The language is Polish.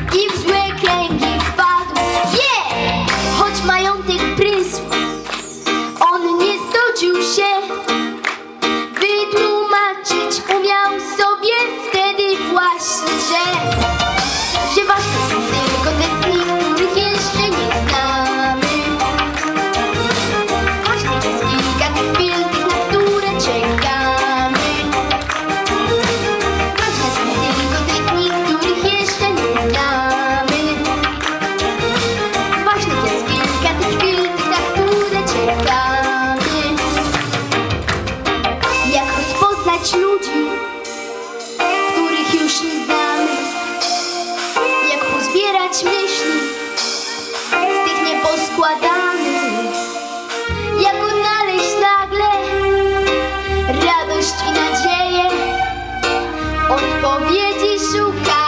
i w złe kręgi wpadł. Wie, choć majątek prysł, on nie zgodził się. Wytłumaczyć umiał sobie wtedy właśnie, że... poznać ludzi, których już nie znamy. Jak pozbierać myśli z tych nieposkładanych. Jak odnaleźć nagle radość i nadzieję. Odpowiedzi szukać.